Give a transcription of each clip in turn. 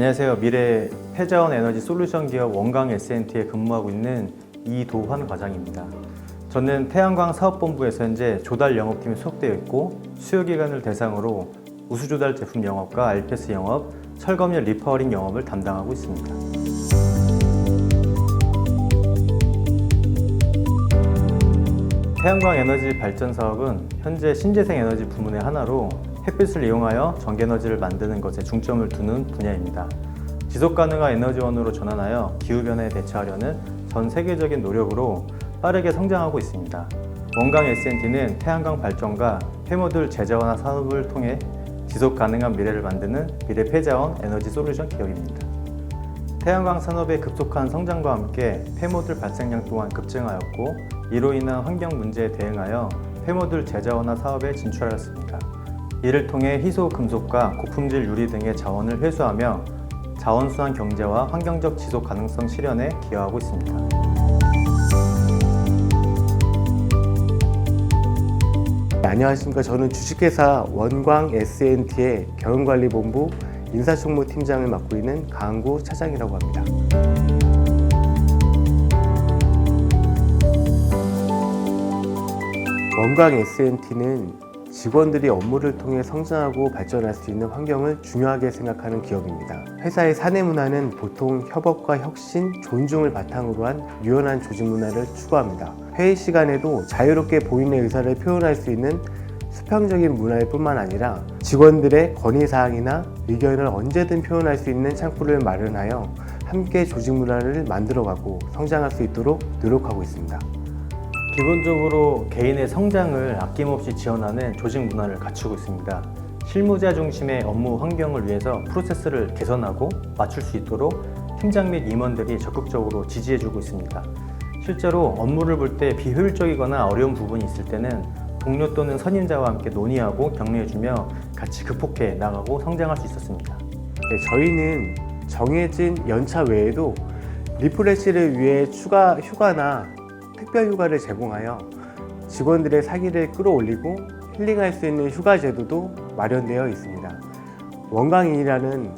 안녕하세요. 미래 폐자원 에너지 솔루션 기업 원광 S&T에 근무하고 있는 이도환 과장입니다. 저는 태양광 사업본부에서 현재 조달 영업팀에 소속되어 있고 수요 기관을 대상으로 우수 조달 제품 영업과 알패스 영업, 철검열 리퍼링 영업을 담당하고 있습니다. 태양광 에너지 발전 사업은 현재 신재생 에너지 부문의 하나로 햇빛을 이용하여 전기에너지를 만드는 것에 중점을 두는 분야입니다. 지속 가능한 에너지원으로 전환하여 기후변화에 대처하려는 전 세계적인 노력으로 빠르게 성장하고 있습니다. 원광 S&T는 태양광 발전과 폐모듈 제자원화 산업을 통해 지속 가능한 미래를 만드는 미래 폐자원 에너지 솔루션 기업입니다. 태양광 산업의 급속한 성장과 함께 폐모듈 발생량 또한 급증하였고 이로 인한 환경 문제에 대응하여 폐모듈 제자원화 사업에 진출하였습니다. 이를 통해 희소 금속과 고품질 유리 등의 자원을 회수하며 자원순환 경제와 환경적 지속 가능성 실현에 기여하고 있습니다. 네, 안녕하십니까. 저는 주식회사 원광 S&T의 경영관리본부 인사총무 팀장을 맡고 있는 강구 차장이라고 합니다. 원광 S&T는 직원들이 업무를 통해 성장하고 발전할 수 있는 환경을 중요하게 생각하는 기업입니다. 회사의 사내 문화는 보통 협업과 혁신, 존중을 바탕으로 한 유연한 조직 문화를 추구합니다. 회의 시간에도 자유롭게 본인의 의사를 표현할 수 있는 수평적인 문화일 뿐만 아니라 직원들의 건의사항이나 의견을 언제든 표현할 수 있는 창구를 마련하여 함께 조직 문화를 만들어가고 성장할 수 있도록 노력하고 있습니다. 기본적으로 개인의 성장을 아낌없이 지원하는 조직 문화를 갖추고 있습니다. 실무자 중심의 업무 환경을 위해서 프로세스를 개선하고 맞출 수 있도록 팀장 및 임원들이 적극적으로 지지해주고 있습니다. 실제로 업무를 볼 때 비효율적이거나 어려운 부분이 있을 때는 동료 또는 선임자와 함께 논의하고 격려해주며 같이 극복해 나가고 성장할 수 있었습니다. 네, 저희는 정해진 연차 외에도 리프레시를 위해 추가 휴가나 특별 휴가를 제공하여 직원들의 사기를 끌어올리고 힐링할 수 있는 휴가 제도도 마련되어 있습니다. 원광인이라는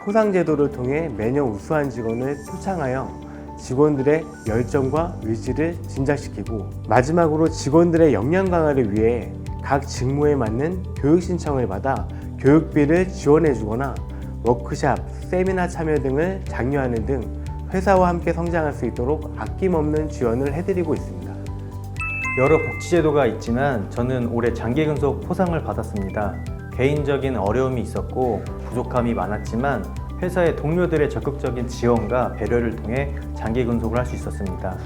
포상 제도를 통해 매년 우수한 직원을 표창하여 직원들의 열정과 의지를 진작시키고 마지막으로 직원들의 역량 강화를 위해 각 직무에 맞는 교육 신청을 받아 교육비를 지원해 주거나 워크샵, 세미나 참여 등을 장려하는 등 회사와 함께 성장할 수 있도록 아낌없는 지원을 해드리고 있습니다. 여러 복지제도가 있지만 저는 올해 장기근속 포상을 받았습니다. 개인적인 어려움이 있었고 부족함이 많았지만 회사의 동료들의 적극적인 지원과 배려를 통해 장기근속을 할 수 있었습니다.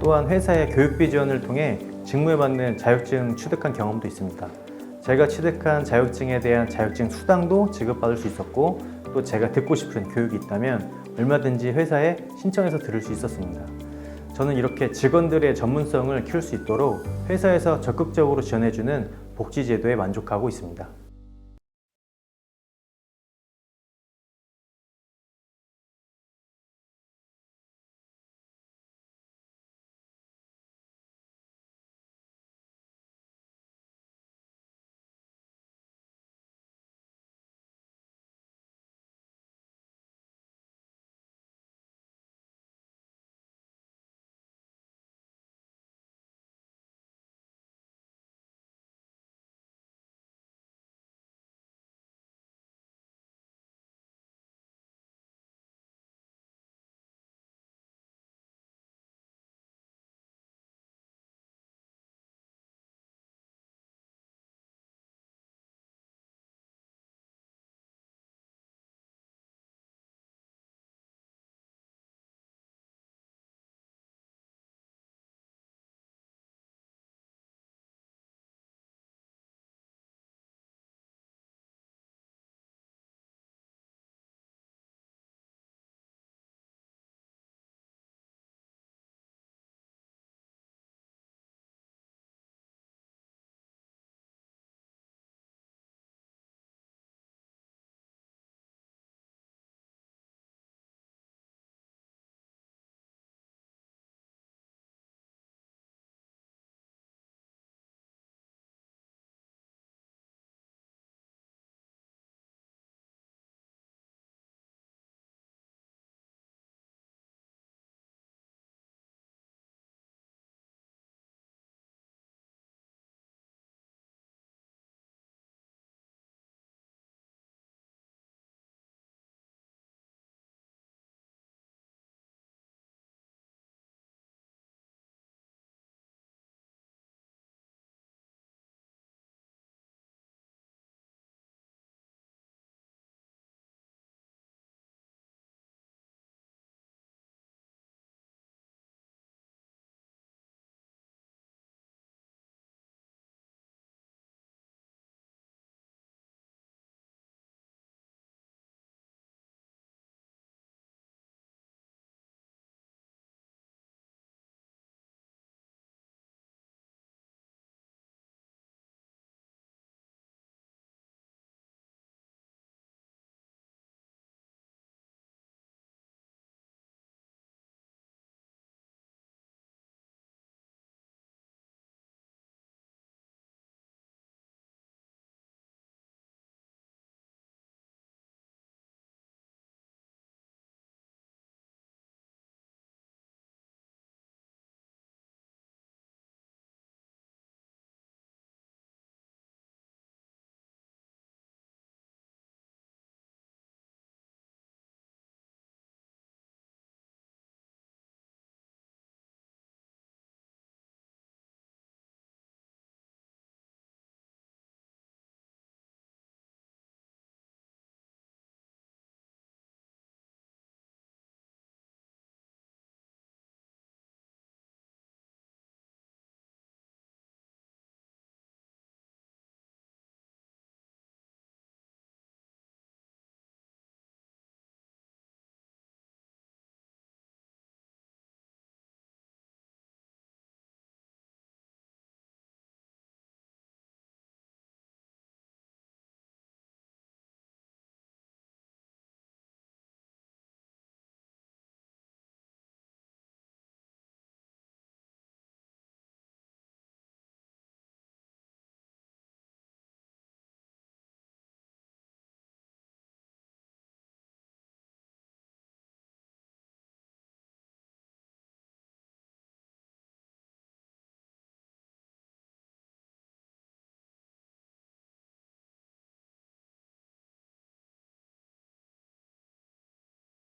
또한 회사의 교육비 지원을 통해 직무에 맞는 자격증 취득한 경험도 있습니다. 제가 취득한 자격증에 대한 자격증 수당도 지급받을 수 있었고 또 제가 듣고 싶은 교육이 있다면 얼마든지 회사에 신청해서 들을 수 있었습니다. 저는 이렇게 직원들의 전문성을 키울 수 있도록 회사에서 적극적으로 지원해주는 복지제도에 만족하고 있습니다.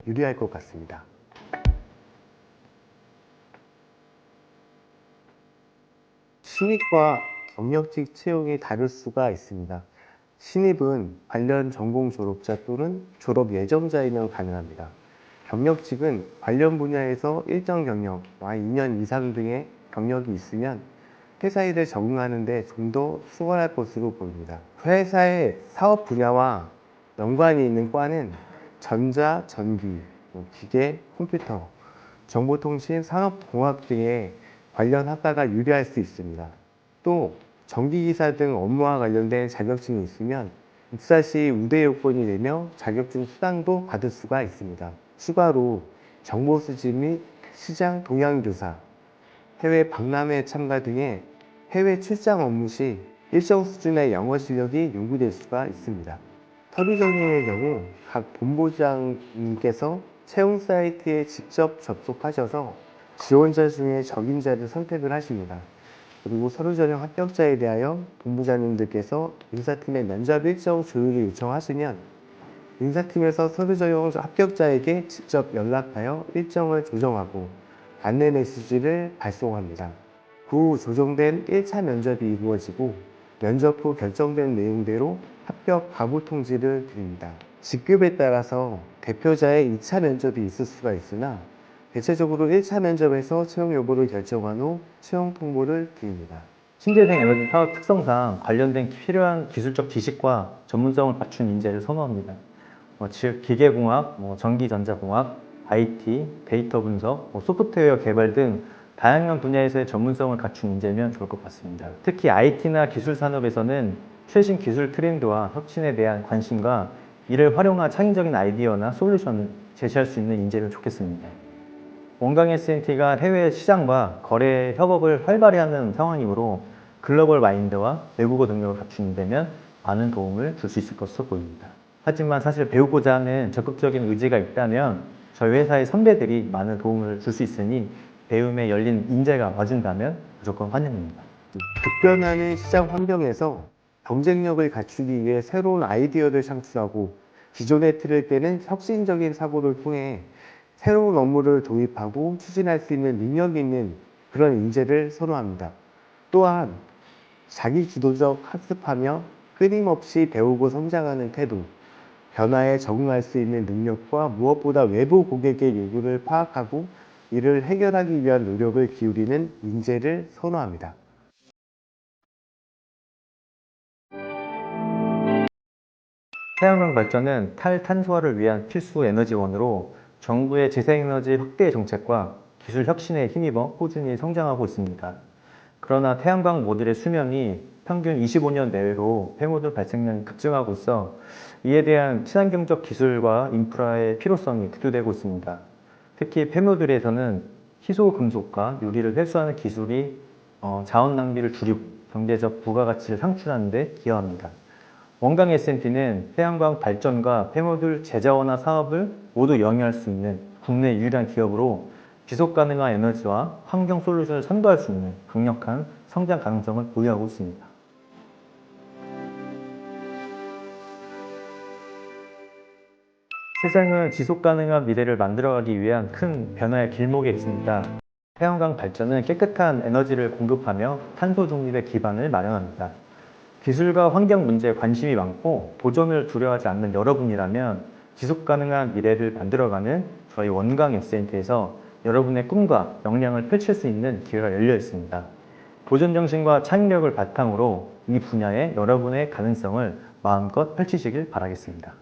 유리할 것 같습니다. 신입과 경력직 채용이 다를 수가 있습니다. 신입은 관련 전공 졸업자 또는 졸업 예정자이면 가능합니다. 경력직은 관련 분야에서 일정 경력, 2년 이상 등의 경력이 있으면 회사 일에 적응하는 데 좀 더 수월할 것으로 보입니다. 회사의 사업 분야와 연관이 있는 과는 전자, 전기, 뭐 기계, 컴퓨터, 정보통신, 산업공학 등의 관련 학과가 유리할 수 있습니다. 또 전기기사 등 업무와 관련된 자격증이 있으면 입사 시 우대 요건이 되며 자격증 수당도 받을 수가 있습니다. 추가로 정보 수집 및 시장 동향 조사, 해외 박람회 참가 등의 해외 출장 업무 시 일정 수준의 영어 실력이 요구될 수가 있습니다. 전형의 경우 각 본부장님께서 채용 사이트에 직접 접속하셔서 지원자 중에 적임자를 선택을 하십니다. 그리고 서류 전형 합격자에 대하여 본부장님들께서 인사팀에 면접 일정 조율을 요청하시면 인사팀에서 서류 전형 합격자에게 직접 연락하여 일정을 조정하고 안내 메시지를 발송합니다. 그 후 조정된 1차 면접이 이루어지고 면접 후 결정된 내용대로 합격 가부 통지를 드립니다. 직급에 따라서 대표자의 2차 면접이 있을 수가 있으나 대체적으로 1차 면접에서 채용 여부를 결정한 후 채용 통보를 드립니다. 신재생 에너지 사업 특성상 관련된 필요한 기술적 지식과 전문성을 갖춘 인재를 선호합니다. 뭐, 즉 기계공학, 뭐, 전기전자공학, IT, 데이터 분석, 뭐, 소프트웨어 개발 등 다양한 분야에서의 전문성을 갖춘 인재면 좋을 것 같습니다. 특히 IT나 기술 산업에서는 최신 기술 트렌드와 혁신에 대한 관심과 이를 활용한 창의적인 아이디어나 솔루션을 제시할 수 있는 인재면 좋겠습니다. 원광 S&T가 해외 시장과 거래 협업을 활발히 하는 상황이므로 글로벌 마인드와 외국어 능력을 갖추는 많은 도움을 줄 수 있을 것으로 보입니다. 하지만 사실 배우고자 하는 적극적인 의지가 있다면 저희 회사의 선배들이 많은 도움을 줄 수 있으니 배움에 열린 인재가 와준다면 무조건 환영입니다. 급변하는 시장 환경에서 경쟁력을 갖추기 위해 새로운 아이디어를 창출하고 기존의 틀을 깨는 혁신적인 사고를 통해 새로운 업무를 도입하고 추진할 수 있는 능력 있는 그런 인재를 선호합니다. 또한 자기 주도적 학습하며 끊임없이 배우고 성장하는 태도, 변화에 적응할 수 있는 능력과 무엇보다 외부 고객의 요구를 파악하고 이를 해결하기 위한 노력을 기울이는 인재를 선호합니다. 태양광 발전은 탈탄소화를 위한 필수 에너지원으로 정부의 재생에너지 확대 정책과 기술 혁신에 힘입어 꾸준히 성장하고 있습니다. 그러나 태양광 모듈의 수명이 평균 25년 내외로 폐모듈 발생량이 급증하고 있어 이에 대한 친환경적 기술과 인프라의 필요성이 대두되고 있습니다. 특히 폐모듈에서는 희소 금속과 유리를 회수하는 기술이 어, 자원 낭비를 줄이고 경제적 부가가치를 상출하는 데 기여합니다. 원광 S&T는 태양광 발전과 폐모듈 제자원화 사업을 모두 영위할 수 있는 국내 유일한 기업으로 지속 가능한 에너지와 환경 솔루션을 선도할 수 있는 강력한 성장 가능성을 보유하고 있습니다. 세상은 지속 가능한 미래를 만들어가기 위한 큰 변화의 길목에 있습니다. 태양광 발전은 깨끗한 에너지를 공급하며 탄소 중립의 기반을 마련합니다. 기술과 환경 문제에 관심이 많고 보존을 두려워하지 않는 여러분이라면 지속 가능한 미래를 만들어가는 저희 원광 S&T에서 여러분의 꿈과 역량을 펼칠 수 있는 기회가 열려 있습니다. 도전 정신과 창의력을 바탕으로 이 분야에 여러분의 가능성을 마음껏 펼치시길 바라겠습니다.